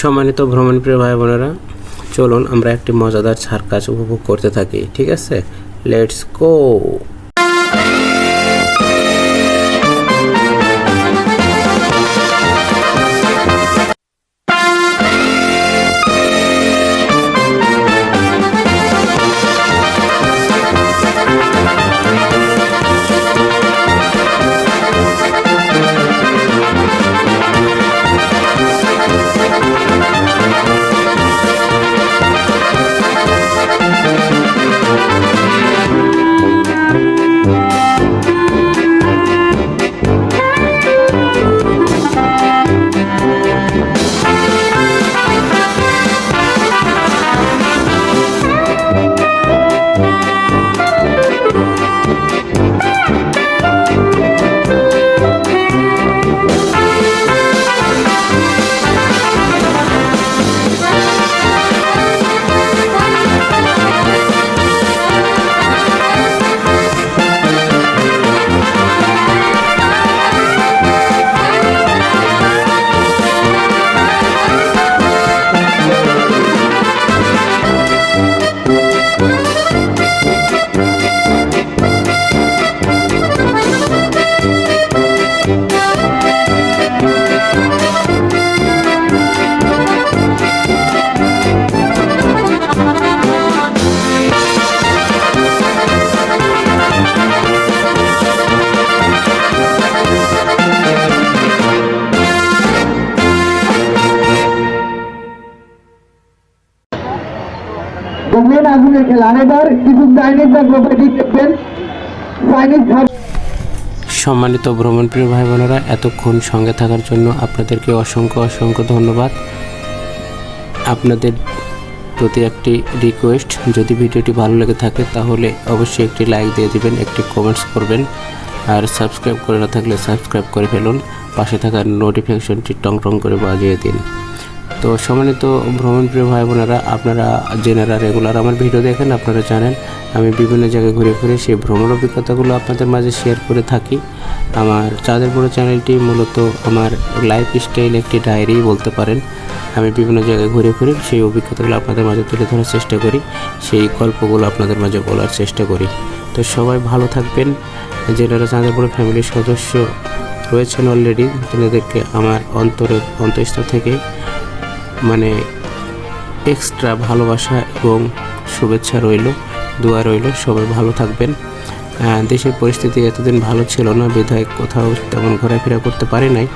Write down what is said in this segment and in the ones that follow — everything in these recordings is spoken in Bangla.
সম্মানিত ভ্রমণপ্রিয় ভাই বোনেরা, চলুন আমরা একটি মজাদার সার্কাস উপভোগ করতে থাকি, ঠিক আছে? লেটস গো কিছু প্রপার্টি সম্মানিত ভ্রমণপ্রিয় ভাই বোনেরা এতক্ষণ সঙ্গে থাকার জন্য আপনাদেরকে অসংখ্য অসংখ্য ধন্যবাদ। আপনাদের প্রতি একটি রিকোয়েস্ট যদি ভিডিওটি ভালো লেগে থাকে, তাহলে অবশ্যই একটি লাইক দিয়ে দিবেন, একটি কমেন্টস করবেন। আর সাবস্ক্রাইব করে না থাকলে সাবস্ক্রাইব করে ফেলুন। পাশে থাকা নোটিফিকেশনটি টং টং করে বাজিয়ে দিন। তো সম্মানিত ভ্রমণপ্রিয় ভাই বোনেরা আপনারা জেনারা রেগুলার আমার ভিডিও দেখেন, আপনারা জানেন আমি বিভিন্ন জায়গায় ঘুরে ঘুরে সেই ভ্রমণ অভিজ্ঞতাগুলো আপনাদের মাঝে শেয়ার করে থাকি। আমার চাঁদের বড় চ্যানেলটি মূলত আমার লাইফ স্টাইল একটি ডায়েরি বলতে পারেন। আমি বিভিন্ন জায়গায় ঘুরে ঘুরে সেই অভিজ্ঞতাগুলো আপনাদের মাঝে তুলে ধরার চেষ্টা করি, সেই গল্পগুলো আপনাদের মাঝে বলার চেষ্টা করি। তো সবাই ভালো থাকবেন। যেনারা চাঁদের বড় ফ্যামিলির সদস্য রয়েছেন অলরেডি তাদেরকে আমার অন্তরের অন্তঃস্থ থেকে মানে এক্সট্রা ভালোবাসা এবং শুভেচ্ছা রইল, দোয়া রইল, সবাই ভালো থাকবেন। দেশের পরিস্থিতি এতদিন ভালো ছিল না, বিধায় কোথাও তেমন ঘোরাফেরা করতে পারি নাই।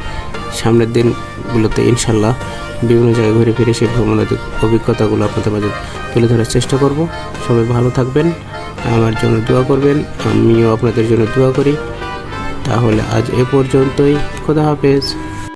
সামনের দিনগুলোতে ইনশাল্লাহ বিভিন্ন জায়গায় ঘুরে ফিরে সেই ভ্রমণের অভিজ্ঞতাগুলো আপনাদের মাঝে তুলে ধরার চেষ্টা করব। সবাই ভালো থাকবেন, আমার জন্য দোয়া করবেন, আমিও আপনাদের জন্য দোয়া করি। তাহলে আজ এ পর্যন্তই, খোদা হাফেজ।